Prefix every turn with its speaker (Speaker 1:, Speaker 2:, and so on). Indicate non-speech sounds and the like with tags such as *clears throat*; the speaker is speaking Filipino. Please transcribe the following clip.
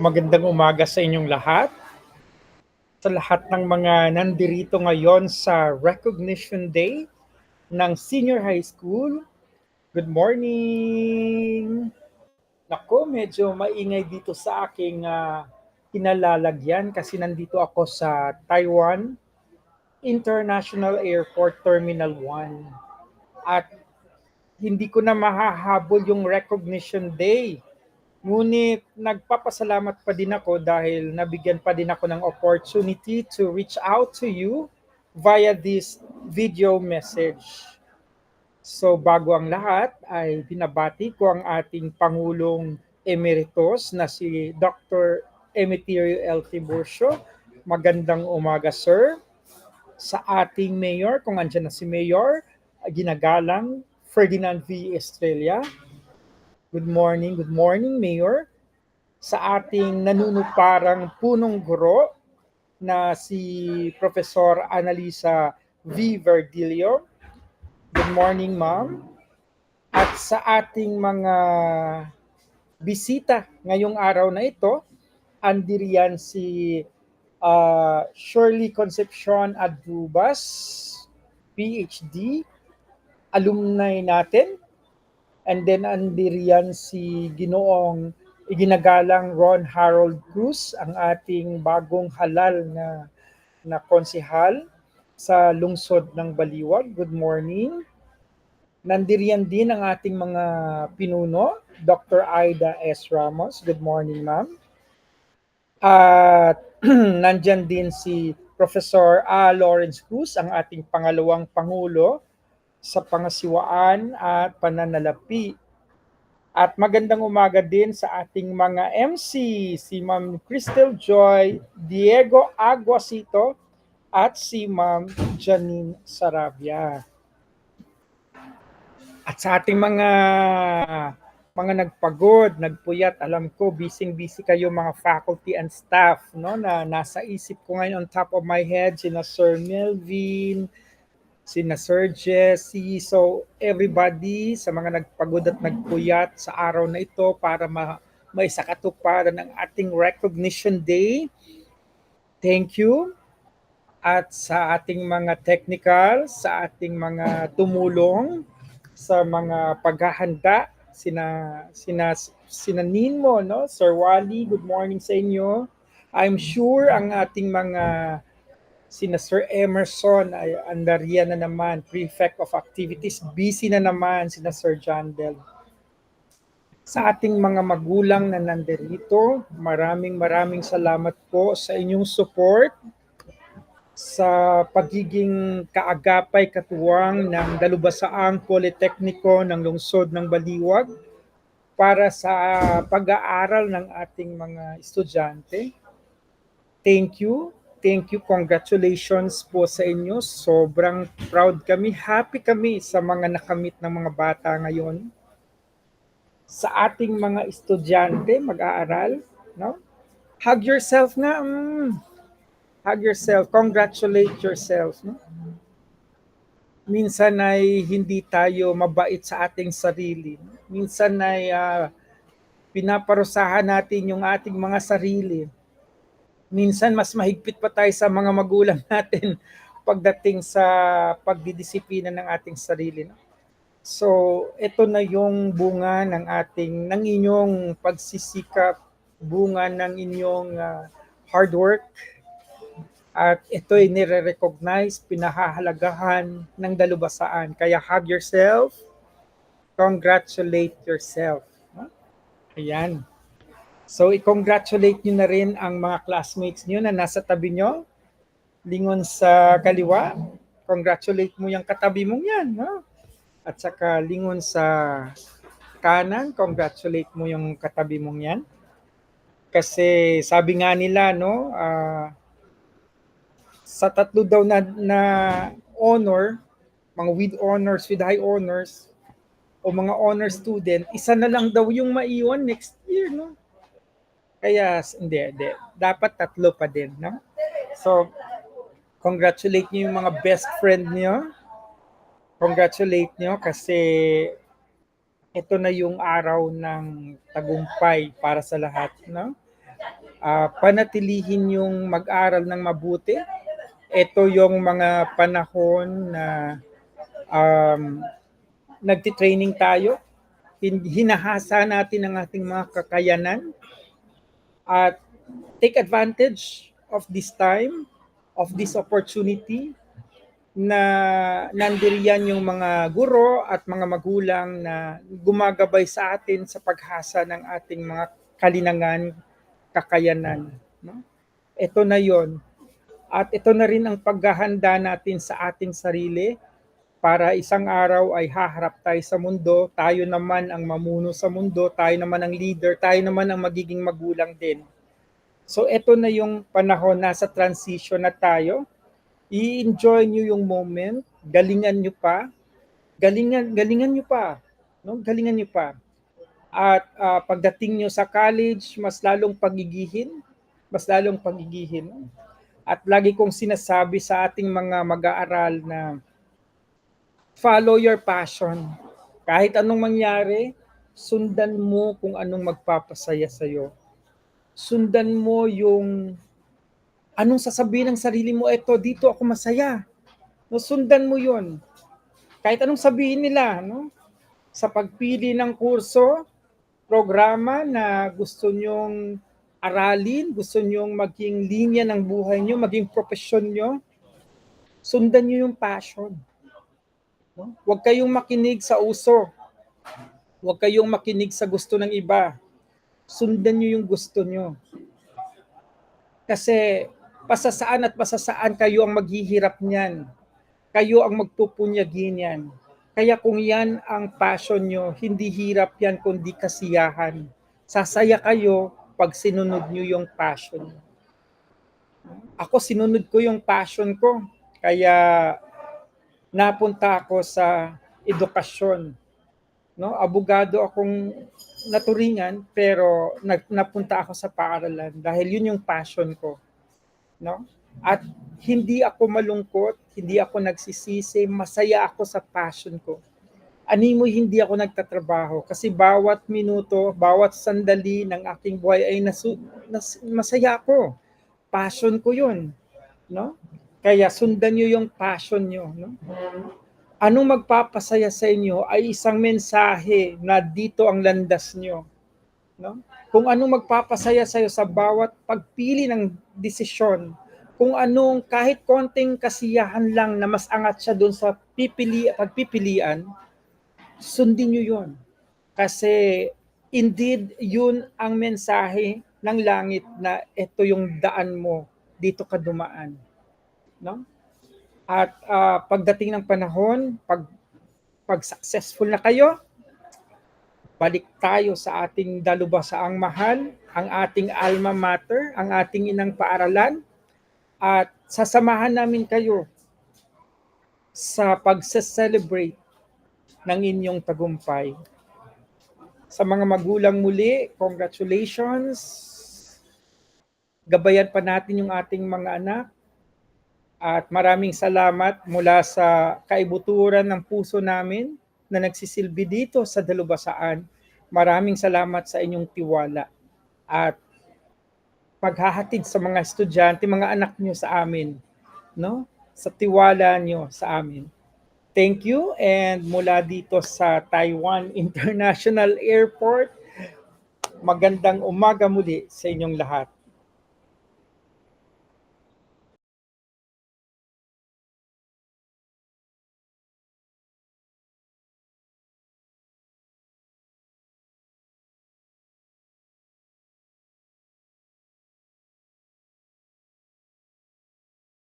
Speaker 1: Magandang umaga sa inyong lahat. Sa lahat ng mga nandirito ngayon sa Recognition Day ng Senior High School. Good morning! Nako, medyo maingay dito sa aking uh, kinalalagyan kasi nandito ako sa Taiwan International Airport Terminal 1. At hindi ko na mahahabol yung Recognition Day Ngunit nagpapasalamat pa din ako dahil nabigyan pa din ako ng opportunity to reach out to you via this video message. So bago ang lahat ay binabati ko ang ating Pangulong Emeritus na si Dr. Emeterio L. Tiburcio. Magandang umaga sir. Sa ating mayor, kung andyan na si mayor, ginagalang Ferdinand V. Estrella Good morning, good morning, Mayor. Sa ating nanunuparang punong guro na si Professor Analisa V. Verdilio. Good morning, ma'am. At sa ating mga bisita ngayong araw na ito, andiriyan si uh, Shirley Concepcion Adubas, PhD, alumni natin And then andiriyan si Ginoong iginagalang Ron Harold Cruz, ang ating bagong halal na na konsihal sa lungsod ng Baliwag. Good morning. Nandiriyan din ang ating mga pinuno, Dr. Aida S. Ramos. Good morning, ma'am. At *clears throat* nandyan din si Professor A. Lawrence Cruz, ang ating pangalawang pangulo sa pangasiwaan at pananalapi. At magandang umaga din sa ating mga MC, si Ma'am Crystal Joy, Diego Aguasito, at si Ma'am Janine Sarabia. At sa ating mga mga nagpagod, nagpuyat, alam ko busy-busy kayo mga faculty and staff, no? Na nasa isip ko ngayon on top of my head sina Sir Melvin, sina Sir Jesse, so everybody sa mga nagpagod at nagpuyat sa araw na ito para ma may sakatuparan ng ating recognition day. Thank you. At sa ating mga technical, sa ating mga tumulong, sa mga paghahanda, sina sina sina Ninmo, no? Sir Wally, good morning sa inyo. I'm sure ang ating mga sina Sir Emerson ay andarian na naman, Prefect of Activities, busy na naman sina Sir John Del. Sa ating mga magulang na nandirito, maraming maraming salamat po sa inyong support sa pagiging kaagapay katuwang ng Dalubasaang Politekniko ng Lungsod ng Baliwag para sa pag-aaral ng ating mga estudyante. Thank you thank you, congratulations po sa inyo. Sobrang proud kami, happy kami sa mga nakamit ng mga bata ngayon. Sa ating mga estudyante mag-aaral, no? Hug yourself nga. Mm. Hug yourself, congratulate yourself, no? Minsan ay hindi tayo mabait sa ating sarili. Minsan ay uh, pinaparusahan natin yung ating mga sarili minsan mas mahigpit pa tayo sa mga magulang *laughs* natin pagdating sa pagdidisiplina ng ating sarili. No? So, ito na yung bunga ng ating, ng inyong pagsisikap, bunga ng inyong uh, hard work. At ito ay nire-recognize, pinahahalagahan ng dalubasaan. Kaya hug yourself, congratulate yourself. Huh? Ayan. So, i-congratulate nyo na rin ang mga classmates nyo na nasa tabi nyo. Lingon sa kaliwa, congratulate mo yung katabi mong yan. No? At saka lingon sa kanan, congratulate mo yung katabi mong yan. Kasi sabi nga nila, no, uh, sa tatlo daw na, na honor, mga with honors, with high honors, o mga honor student, isa na lang daw yung maiwan next year, no? Kaya, hindi, hindi. Dapat tatlo pa din, no? So, congratulate niyo yung mga best friend niyo. Congratulate niyo kasi ito na yung araw ng tagumpay para sa lahat, no? ah, panatilihin yung mag-aral ng mabuti. Ito yung mga panahon na um, nagtitraining tayo. Hin- Hinahasa natin ang ating mga kakayanan at take advantage of this time, of this opportunity na nandiriyan yung mga guro at mga magulang na gumagabay sa atin sa paghasa ng ating mga kalinangan, kakayanan. No? Ito na yon. At ito na rin ang paghahanda natin sa ating sarili para isang araw ay haharap tayo sa mundo, tayo naman ang mamuno sa mundo, tayo naman ang leader, tayo naman ang magiging magulang din. So ito na yung panahon, nasa transition na tayo. I-enjoy nyo yung moment, galingan nyo pa, galingan, galingan nyo pa, no? galingan nyo pa. At ah, pagdating nyo sa college, mas lalong pagigihin, mas lalong pagigihin. At lagi kong sinasabi sa ating mga mag-aaral na follow your passion. Kahit anong mangyari, sundan mo kung anong magpapasaya sa'yo. Sundan mo yung anong sasabihin ng sarili mo, eto, dito ako masaya. No, sundan mo yon. Kahit anong sabihin nila, no? Sa pagpili ng kurso, programa na gusto nyong aralin, gusto nyong maging linya ng buhay nyo, maging profesyon nyo, sundan nyo yung passion. No? Huwag kayong makinig sa uso. Huwag kayong makinig sa gusto ng iba. Sundan nyo yung gusto nyo. Kasi pasasaan at pasasaan kayo ang maghihirap niyan. Kayo ang magpupunyagi niyan. Kaya kung yan ang passion nyo, hindi hirap yan kundi kasiyahan. Sasaya kayo pag sinunod nyo yung passion. Ako sinunod ko yung passion ko. Kaya napunta ako sa edukasyon. No, abogado akong naturingan pero nag, napunta ako sa paaralan dahil yun yung passion ko. No? At hindi ako malungkot, hindi ako nagsisisi, masaya ako sa passion ko. Animo hindi ako nagtatrabaho kasi bawat minuto, bawat sandali ng aking buhay ay nasu, nas, masaya ako. Passion ko 'yun, no? Kaya sundan niyo yung passion niyo, no? Anong magpapasaya sa inyo ay isang mensahe na dito ang landas niyo, no? Kung anong magpapasaya sa iyo sa bawat pagpili ng desisyon, kung anong kahit konting kasiyahan lang na mas angat siya doon sa pipili pagpipilian, sundin niyo 'yon. Kasi indeed yun ang mensahe ng langit na ito yung daan mo, dito ka dumaan. No? At ah, pagdating ng panahon, pag pag successful na kayo, balik tayo sa ating dalubasaang mahal, ang ating alma mater, ang ating inang paaralan, at sasamahan namin kayo sa pagse-celebrate ng inyong tagumpay. Sa mga magulang muli, congratulations. Gabayan pa natin yung ating mga anak. At maraming salamat mula sa kaibuturan ng puso namin na nagsisilbi dito sa Dalubasaan. Maraming salamat sa inyong tiwala at paghahatid sa mga estudyante, mga anak nyo sa amin, no? Sa tiwala nyo sa amin. Thank you and mula dito sa Taiwan *laughs* International Airport, magandang umaga muli sa inyong lahat.